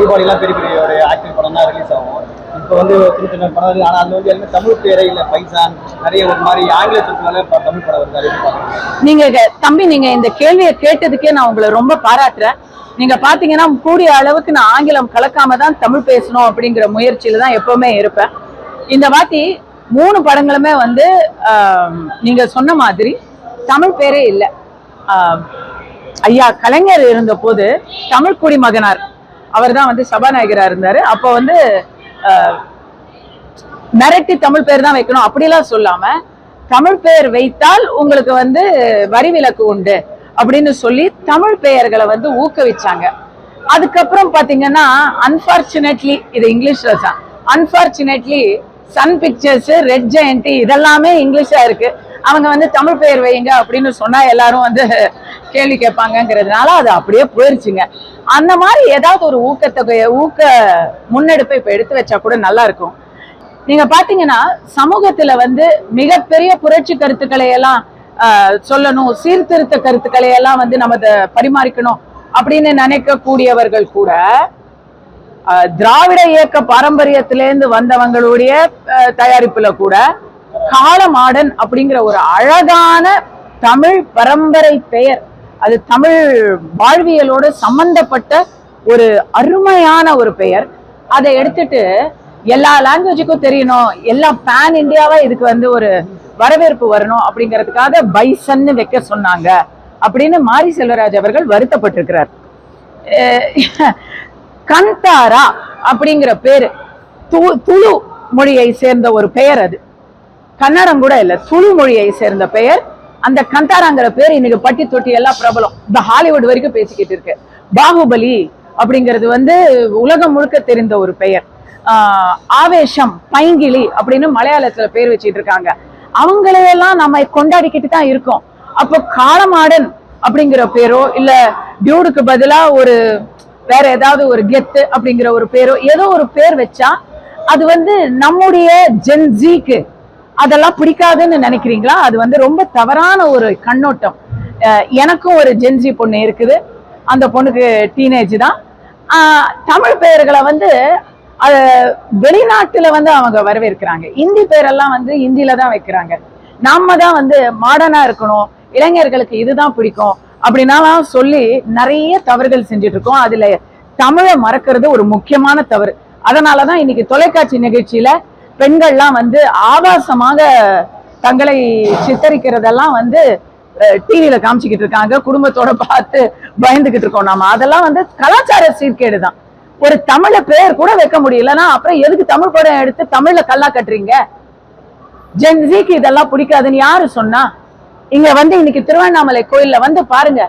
தீபாவளிலாம் பெரிய பெரிய ஒரு ஆக்டிங் படம் தான் ரிலீஸ் ஆகும். இப்போ வந்து சின்ன சின்ன படம் ஆனால் அது வந்து எல்லாமே தமிழ் பேரே இல்லை பைசான் நிறைய ஒரு மாதிரி ஆங்கில சொற்களால தமிழ் படம் வருது. நீங்க தம்பி நீங்க இந்த கேள்வியை கேட்டதுக்கே நான் உங்களை ரொம்ப பாராட்டுறேன். நீங்க பாத்தீங்கன்னா கூடிய அளவுக்கு நான் ஆங்கிலம் கலக்காம தான் தமிழ் பேசணும் அப்படிங்கிற முயற்சியில தான் எப்பவுமே இருப்பேன். இந்த வாட்டி மூணு படங்களுமே வந்து நீங்க சொன்ன மாதிரி தமிழ் பேரே இல்லை. ஐயா கலைஞர் இருந்த போது தமிழ் குடிமகனார் அவர் தான் வந்து சபாநாயகரா இருந்தாரு. அப்போ வந்து ஆஹ், மிரட்டி தமிழ் பேர் தான் வைக்கணும் அப்படிலாம் சொல்லாம தமிழ் பெயர் வைத்தால் உங்களுக்கு வந்து வரி விலக்கு உண்டு அப்படின்னு சொல்லி தமிழ் பெயர்களை வந்து ஊக்குவிச்சாங்க. அதுக்கப்புறம் பாத்தீங்கன்னா அன்பார்ச்சுனேட்லி இது இங்கிலீஷ்ல தான். Unfortunately Sun Pictures Red Giant இதெல்லாமே இங்கிலீஷாக இருக்கு. அவங்க வந்து தமிழ் பெயர் வைங்க அப்படின்னு சொன்னா எல்லாரும் வந்து கேள்வி கேட்பாங்கங்கிறதுனால அது அப்படியே போயிருச்சுங்க. அந்த மாதிரி ஏதாவது ஒரு ஊக்கத்தொகையை ஊக்க முன்னெடுப்பை இப்ப எடுத்து வச்சா கூட நல்லா இருக்கும். நீங்க பாத்தீங்கன்னா சமூகத்துல வந்து மிகப்பெரிய புரட்சி கருத்துக்களை எல்லாம் சொல்லணும் சீர்திருத்த கருத்துக்களை எல்லாம் வந்து நம்ம பரிமாறிக்கணும் அப்படின்னு நினைக்கக்கூடியவர்கள் கூட திராவிட இயக்க பாரம்பரியத்திலேருந்து வந்தவங்களுடைய தயாரிப்புல கூட காலமாடன் அப்படிங்கிற ஒரு அழகான தமிழ் பரம்பரை பெயர். அது தமிழ் வாழ்வியலோடு சம்பந்தப்பட்ட ஒரு அருமையான ஒரு பெயர். அதை எடுத்துட்டு எல்லா லாங்குவேஜுக்கும் தெரியணும். எல்லா பேன் இந்தியாவா இதுக்கு வந்து ஒரு வரவேற்பு வரணும் அப்படிங்கிறதுக்காக பைசன்னு வைக்க சொன்னாங்க அப்படின்னு மாரி செல்வராஜ் அவர்கள் வருத்தப்பட்டிருக்கிறார். கந்தாரா அப்படிங்கிற பேரு. து- துளு மொழியை சேர்ந்த ஒரு பெயர் அது. கன்னடம் கூட இல்ல துளு மொழியை சேர்ந்த பெயர். அந்த கந்தாராங்கிற பேர் இன்னைக்கு பட்டி தொட்டி எல்லாம் பிரபலம். இந்த ஹாலிவுட் வரைக்கும் பேசிக்கிட்டு இருக்கு. பாகுபலி அப்படிங்கிறது வந்து உலகம் முழுக்க தெரிந்த ஒரு பெயர். ஆவேஷம் ஆவேசம் பைங்கிளி அப்படின்னு மலையாளத்துல பேர் வச்சிட்டு இருக்காங்க. அவங்களையெல்லாம் நம்ம கொண்டாடிக்கிட்டு தான் இருக்கோம். அப்போ காலமாடன் அப்படிங்கிற பேரோ இல்ல டியூடுக்கு பதிலா ஒரு வேற ஏதாவது ஒரு கெத்து அப்படிங்கிற ஒரு பேரோ ஏதோ ஒரு பேர் வச்சா அது வந்து நம்முடைய ஜென்ஜிக்கு அதெல்லாம் பிடிக்காதுன்னு நினைக்கிறீங்களா? அது வந்து ரொம்ப தவறான ஒரு கண்ணோட்டம். எனக்கும் ஒரு ஜென்ஜி பொண்ணு இருக்குது. அந்த பொண்ணுக்கு டீனேஜ் தான். தமிழ் பெயர்களை வந்து அது வெளிநாட்டுல வந்து அவங்க வரவேற்கிறாங்க. இந்தி பேரெல்லாம் வந்து இந்தியில தான் வைக்கிறாங்க. நாம தான் வந்து மாடர்னா இருக்கணும். இளைஞர்களுக்கு இதுதான் பிடிக்கும் அப்படின்னாலாம் சொல்லி நிறைய தவறுகள் செஞ்சுட்டு இருக்கோம் அதுல தமிழை மறக்கிறது ஒரு முக்கியமான தவறு. அதனாலதான் இன்னைக்கு தொலைக்காட்சி நிகழ்ச்சியில பெண்கள்லாம் வந்து ஆபாசமாக தங்களை சித்தரிக்கிறதெல்லாம் வந்து டிவியில காமிச்சுக்கிட்டு இருக்காங்க. குடும்பத்தோட பார்த்து பயந்துகிட்டு இருக்கோம் நாம. அதெல்லாம் வந்து கலாச்சார சீர்கேடு தான் ஒரு தமிழ பேர் கூட வைக்க முடியலன்னா அப்புறம் எதுக்கு தமிழ் படம் எடுத்து தமிழ்ல கல்லா கட்டுறீங்க? ஜென்சிக்கு இதெல்லாம் பிடிக்காதுன்னு யாரு சொன்னா? இங்க வந்து இன்னைக்கு திருவண்ணாமலை கோயில்ல வந்து பாருங்க.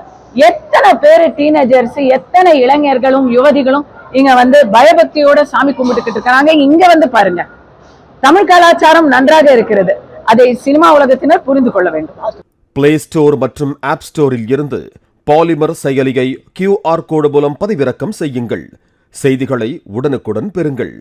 எத்தனை பேரு டீனேஜர்ஸ் எத்தனை இளைஞர்களும் யுவதிகளும் இங்க வந்து பயபக்தியோட சாமி கும்பிட்டுக்கிட்டு இருக்காங்க இங்க வந்து பாருங்க. தமிழ் கலாச்சாரம் நன்றாக இருக்கிறது. அதை சினிமா உலகத்தினர் புரிந்து கொள்ள வேண்டும். பிளே ஸ்டோர் மற்றும் ஆப் ஸ்டோரில் இருந்து பாலிமர் செயலியை கியூஆர் கோடு மூலம் பதிவிறக்கம் செய்யுங்கள். செய்திகளை உடனுக்குடன் பெறுங்கள்.